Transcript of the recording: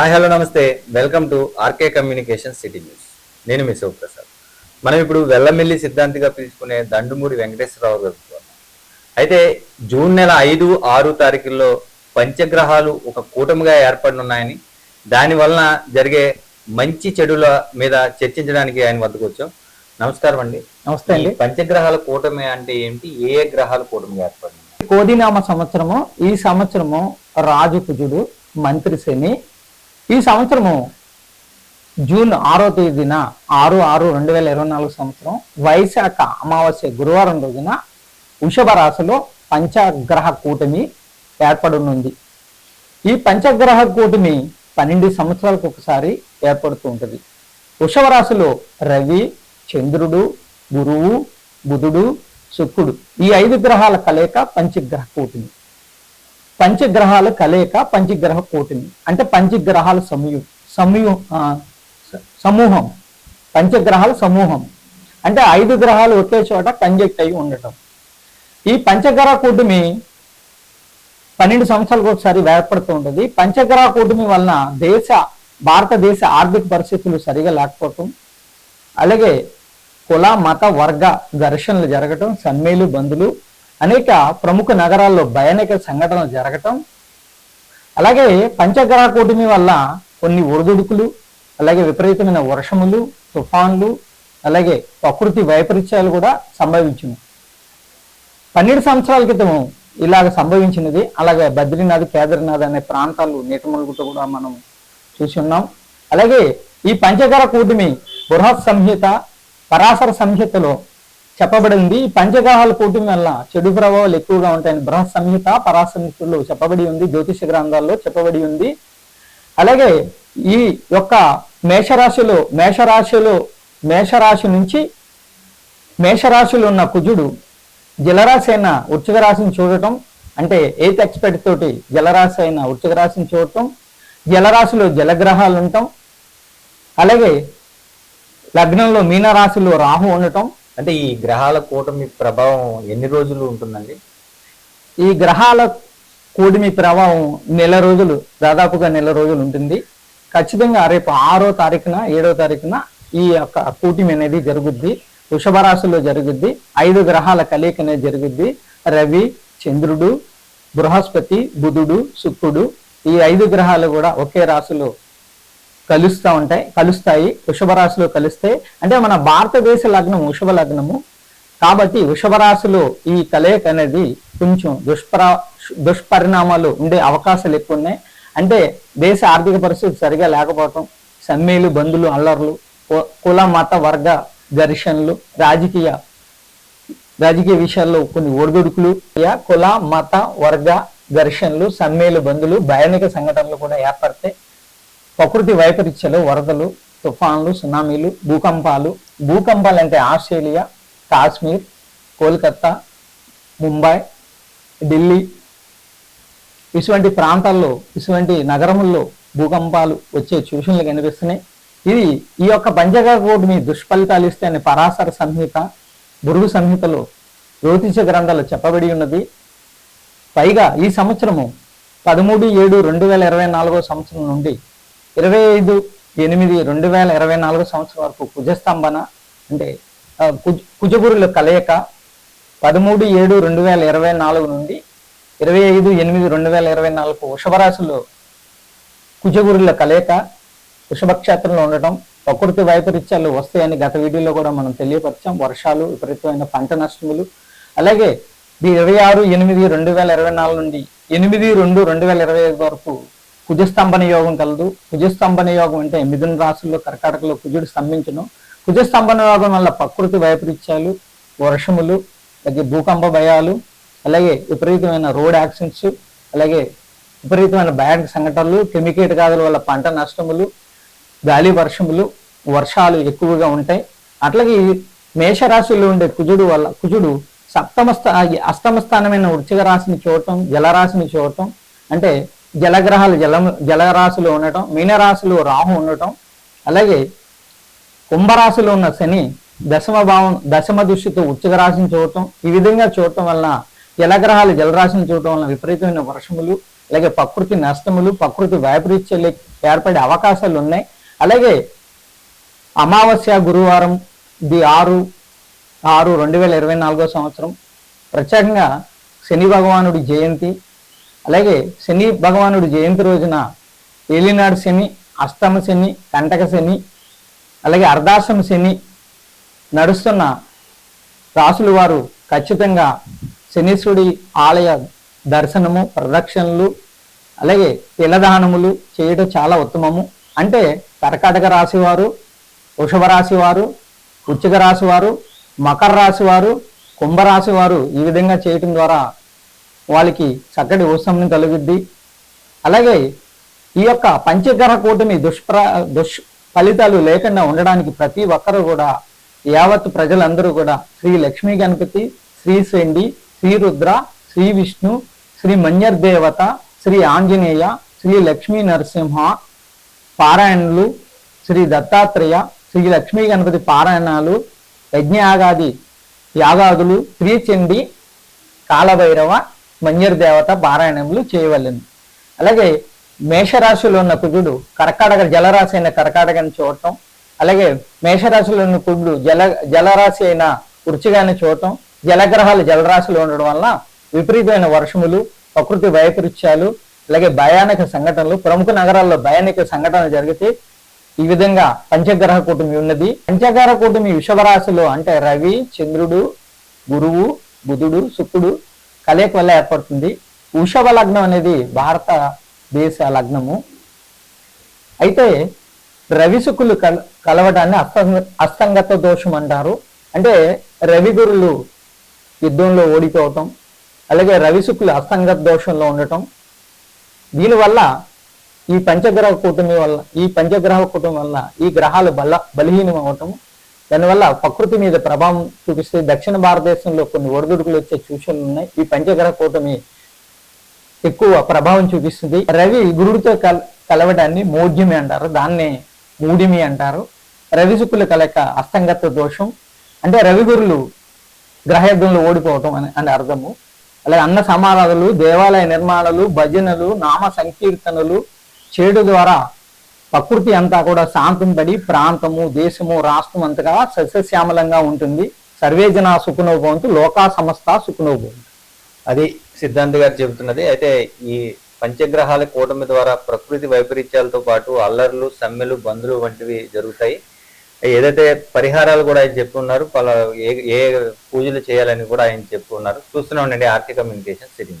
Hi hello నమస్తే. Welcome to RK communication city news నేను మీ శివప్రసాద్. మనం ఇప్పుడు వెల్లమిల్లి సిద్ధాంతిగా పిలుచుకునే దండుమూరి వెంకటేశ్వరరావు గారు. అయితే జూన్ నెల ఐదు ఆరు తారీఖుల్లో పంచగ్రహాలు ఒక కూటమిగా ఏర్పడనున్నాయని దాని వలన జరిగే మంచి చెడుల మీద చర్చించడానికి ఆయన వద్దకు వచ్చాం. నమస్కారం అండి. నమస్తే అండి. పంచగ్రహాల కూటమి అంటే ఏంటి? ఏ ఏ గ్రహాలు కూటమిగా ఏర్పడినాయి కోదినామ సంవత్సరము ఈ సంవత్సరము రాజు కుజుడు మంత్రి శని ఈ సంవత్సరము జూన్ ఆరో తేదీన ఆరు ఆరు రెండు వేల ఇరవై నాలుగు సంవత్సరం వైశాఖ అమావాస్య గురువారం రోజున వృషభ రాశిలో పంచగ్రహ కూటమి ఏర్పడనుంది. ఈ పంచగ్రహ కూటమి పన్నెండు సంవత్సరాలకు ఒకసారి ఏర్పడుతూ ఉంటుంది. వృషభ రాశిలో రవి చంద్రుడు గురువు బుధుడు శుక్రుడు ఈ ఐదు గ్రహాల కలయిక పంచగ్రహ కూటమి. పంచగ్రహాల కలయిక పంచగ్రహ కూటమి. అంటే పంచగ్రహాల సమయు సమయం సమూహం. పంచగ్రహాల సమూహం. అంటే ఐదు గ్రహాలు ఒకే చోట కంజెక్ట్ అయి ఉండటం. ఈ పంచగ్రహ కూటమి పన్నెండు సంవత్సరాలకు ఒకసారి ఏర్పడుతూ ఉంటుంది. పంచగ్రహ కూటమి వలన దేశ భారతదేశ ఆర్థిక పరిస్థితులు సరిగా లేకపోవటం. అలాగే కుల మత వర్గ ఘర్షణలు జరగటం సమ్మెలు బంధులు అనేక ప్రముఖ నగరాల్లో భయానక సంఘటనలు జరగటం అలాగే పంచగ్రహ కూటమి వల్ల కొన్ని ఒడిదుడుకులు అలాగే విపరీతమైన వర్షములు తుఫాన్లు అలాగే ప్రకృతి వైపరీత్యాలు కూడా సంభవించింది. పన్నెండు సంవత్సరాల క్రితం ఇలాగ సంభవించినది. అలాగే బద్రీనాథ్ కేదార్నాథ్ అనే ప్రాంతాలు నీటములుగుట కూడా మనం చూసి ఉన్నాం. అలాగే ఈ పంచగర కూటమి బృహత్ సంహిత పరాశర సంహితలో చెప్పబడింది. ఈ పంచగ్రహాల కూటమి వల్ల చెడు ప్రభావాలు ఎక్కువగా ఉంటాయని బ్రహ్మ సంహిత పరాశర చెప్పబడి ఉంది. జ్యోతిష గ్రంథాల్లో చెప్పబడి ఉంది. అలాగే ఈ యొక్క మేషరాశిలో మేషరాశిలో మేషరాశి నుంచి మేషరాశిలో ఉన్న కుజుడు జలరాశి అయిన వృశ్చిక రాశిని చూడటం అంటే ఎయిత్ ఎక్స్పెక్ట్ తోటి జలరాశి అయిన వృశ్చిక రాశిని చూడటం జలరాశిలో జలగ్రహాలు ఉండటం అలాగే లగ్నంలో మీనరాశిలో రాహు ఉండటం అంటే ఈ గ్రహాల కూటమి ప్రభావం ఎన్ని రోజులు ఉంటుందండి? ఈ గ్రహాల కూటమి ప్రభావం నెల రోజులు దాదాపుగా నెల రోజులు ఉంటుంది. ఖచ్చితంగా రేపు ఆరో తారీఖున ఏడో తారీఖున ఈ యొక్క కూటమి అనేది జరుగుద్ది. వృషభ రాశిలో జరుగుద్ది. ఐదు గ్రహాల కలయిక అనేది జరుగుద్ది. రవి చంద్రుడు బృహస్పతి బుధుడు శుక్రుడు ఈ ఐదు గ్రహాలు కూడా ఒకే రాశిలో కలుస్తూ ఉంటాయి కలుస్తాయి వృషభ రాశిలో కలిస్తే అంటే మన భారతదేశ లగ్నం వృషభ లగ్నము. కాబట్టి వృషభ రాశిలో ఈ కలయిక అనేది కొంచెం దుష్ప్ర దుష్పరిణామాలు ఉండే అవకాశాలు ఎక్కువ ఉన్నాయి. అంటే దేశ ఆర్థిక పరిస్థితి సరిగా లేకపోవటం సమ్మెలు బంధులు అల్లర్లు కు- కుల మత వర్గ ఘర్షణలు రాజకీయ రాజకీయ విషయాల్లో కొన్ని ఒడిదుడుకులు కుల మత వర్గ ఘర్షణలు సమ్మెలు బంధులు భయానిక సంఘటనలు కూడా ఏర్పడతాయి. ప్రకృతి వైపరీత్యాలు వరదలు తుఫాన్లు సునామీలు భూకంపాలు. భూకంపాలు అంటే ఆస్ట్రేలియా కాశ్మీర్ కోల్కత్తా ముంబై ఢిల్లీ. ఇటువంటి ప్రాంతాల్లో ఇటువంటి నగరముల్లో భూకంపాలు వచ్చే సూచనలు కనిపిస్తున్నాయి. ఇది ఈ యొక్క పంచగ మీ దుష్ఫలితాలు ఇస్తే అనే పరాశర సంహిత బురుగు సంహితలో జ్యోతిష గ్రంథాలు చెప్పబడి ఉన్నది. పైగా ఈ సంవత్సరము పదమూడు ఏడు రెండు వేల ఇరవై నాలుగో సంవత్సరం నుండి ఇరవై ఐదు ఎనిమిది రెండు వేల ఇరవై నాలుగు సంవత్సరం వరకు కుజస్తంభన అంటే కుజ కుజగురుల కలయిక పదమూడు ఏడు రెండు వేల ఇరవై నాలుగు నుండి ఇరవై ఐదు ఎనిమిది రెండు వేల ఇరవై నాలుగు వృషభరాశులు కుజగురుల కలయిక వృషభక్షేత్రంలో ఉండటం ప్రకృతి వైపరీత్యాలు వస్తాయని గత వీడియోలో కూడా మనం తెలియపరిచాం. వర్షాలు విపరీతమైన పంట నష్టములు. అలాగే ఇరవై ఆరు ఎనిమిది రెండు వేల ఇరవై నాలుగు నుండి ఎనిమిది రెండు రెండు వేల ఇరవై ఐదు వరకు కుజస్తంభన యోగం కలదు. కుజస్తంభన యోగం అంటే మిథున రాశుల్లో కర్కాటకలో కుజుడు స్తంభించను. కుజస్తంభన యోగం వల్ల ప్రకృతి వైపరీత్యాలు వర్షములు అలాగే భూకంప భయాలు అలాగే విపరీతమైన రోడ్ యాక్సిడెంట్స్ అలాగే విపరీతమైన బ్యాడ్ సంఘటనలు కెమికేట్ గాదుల వల్ల పంట నష్టములు గాలి వర్షములు వర్షాలు ఎక్కువగా ఉంటాయి. అట్లాగే ఈ మేషరాశిలో ఉండే కుజుడు వల్ల కుజుడు సప్తమ స్థా అష్టమ స్థానమైన వృశ్చిక రాశిని చూడటం జలరాశిని చూడటం అంటే జలగ్రహాలు జల జలరాశిలో ఉండటం మీనరాశిలో రాహు ఉండటం అలాగే కుంభరాశిలో ఉన్న శని దశమ భావం దశమ దృష్టితో ఉచ్చక రాశిని చూడటం ఈ విధంగా చూడటం వలన జలగ్రహాలు జలరాశిని చూడటం వలన విపరీతమైన వర్షములు అలాగే ప్రకృతి నష్టములు ప్రకృతి వైపరీత్యాలు ఏర్పడే అవకాశాలు ఉన్నాయి. అలాగే అమావాస్య గురువారం ది ఆరు ఆరు రెండు వేల ఇరవై నాలుగో సంవత్సరం ప్రత్యేకంగా శని భగవానుడి జయంతి అలాగే శని భగవానుడు జయంతి రోజున ఏలినాడు శని అష్టమ శని కంటక శని అలాగే అర్ధాశ్రమ శని నడుస్తున్న రాసులు వారు ఖచ్చితంగా శనీశ్వరుడి ఆలయ దర్శనము ప్రదక్షిణలు అలాగే తిలదానములు చేయడం చాలా ఉత్తమము. అంటే కర్కాటక రాశివారు వృషభ రాశివారు వారు రాశివారు మకర రాశి కుంభరాశి వారు ఈ విధంగా చేయటం ద్వారా వాళ్ళకి చక్కటి ఉపశమనం కలుగుద్ది. అలాగే ఈ యొక్క పంచగ్రహ కూటమి దుష్ప్ర దుష్ ఫలితాలు లేకుండా ఉండడానికి ప్రతి ఒక్కరూ కూడా యావత్ ప్రజలందరూ కూడా శ్రీ లక్ష్మీ గణపతి శ్రీ శండి శ్రీ రుద్ర శ్రీ విష్ణు శ్రీ మన్యర్ దేవత శ్రీ ఆంజనేయ శ్రీ లక్ష్మీ నరసింహ పారాయణలు శ్రీ దత్తాత్రేయ శ్రీ లక్ష్మీ గణపతి పారాయణాలు యజ్ఞయాగాది యాగాదులు శ్రీచండి కాలభైరవ మన్యర్ దేవత పారాయణములు చేయవలెను. అలాగే మేషరాశిలో ఉన్న కుజుడు కర్కాటక జలరాశి అయిన కర్కాటకని చూడటం అలాగే మేషరాశిలో ఉన్న కుజుడు జల జలరాశి అయిన వృచ్చిగాన్ని చూడటం జలగ్రహాలు జలరాశిలో ఉండడం వల్ల విపరీతమైన వర్షములు ప్రకృతి వైపరీత్యాలు అలాగే భయానక సంఘటనలు ప్రముఖ నగరాల్లో భయానక సంఘటనలు జరిగితే ఈ విధంగా పంచగ్రహ కూటమి ఉన్నది. పంచగ్రహ కూటమి విషవరాశిలో అంటే రవి చంద్రుడు గురువు బుధుడు శుక్రుడు కలయిక వల్ల ఏర్పడుతుంది. వృషభ లగ్నం అనేది భారత దేశ లగ్నము. అయితే రవి కల కలవడాన్ని అస్తంగ అస్తంగత దోషం అంటారు. అంటే రవి గురులు యుద్ధంలో ఓడిపోవటం అలాగే రవి శుక్రులు అస్తంగత దోషంలో ఉండటం. దీనివల్ల ఈ పంచగ్రహ కూటమి వల్ల ఈ పంచగ్రహ కూటమి వల్ల ఈ గ్రహాలు బల బలహీనం అవటం దానివల్ల ప్రకృతి మీద ప్రభావం చూపిస్తే దక్షిణ భారతదేశంలో కొన్ని ఒడిదుడుకులు వచ్చే సూచనలు ఉన్నాయి. ఈ పంచగ్రహ కూటమి ఎక్కువ ప్రభావం చూపిస్తుంది. రవి గురుడితో కల కలవడాన్ని మోడ్యమి అంటారు. దాన్ని మూడిమి అంటారు. రవి శుక్రుల కలక అస్తంగత దోషం. అంటే రవి గురులు గ్రహయుద్ధంలో ఓడిపోవటం అని అని అర్థము. అలాగే అన్న సమారాధులు దేవాలయ నిర్మాణాలు భజనలు నామ సంకీర్తనలు చేడు ద్వారా ప్రకృతి అంతా కూడా శాంతం పడి ప్రాంతము దేశము రాష్ట్రం అంతగా సస్యశ్యామలంగా ఉంటుంది. సర్వేజన సుఖనోభవంతు లోకా సమస్త సుఖనోభవంతు. అది సిద్ధాంత్ గారు చెబుతున్నది. అయితే ఈ పంచగ్రహాల కూటమి ద్వారా ప్రకృతి వైపరీత్యాలతో పాటు అల్లర్లు సమ్మెలు బంధులు వంటివి జరుగుతాయి. ఏదైతే పరిహారాలు కూడా ఆయన చెప్పున్నారు పలా ఏ ఏ పూజలు చేయాలని కూడా ఆయన చెప్పున్నారు చూస్తూనే ఉండండి ఆర్థిక కమ్యూనికేషన్ సిటీ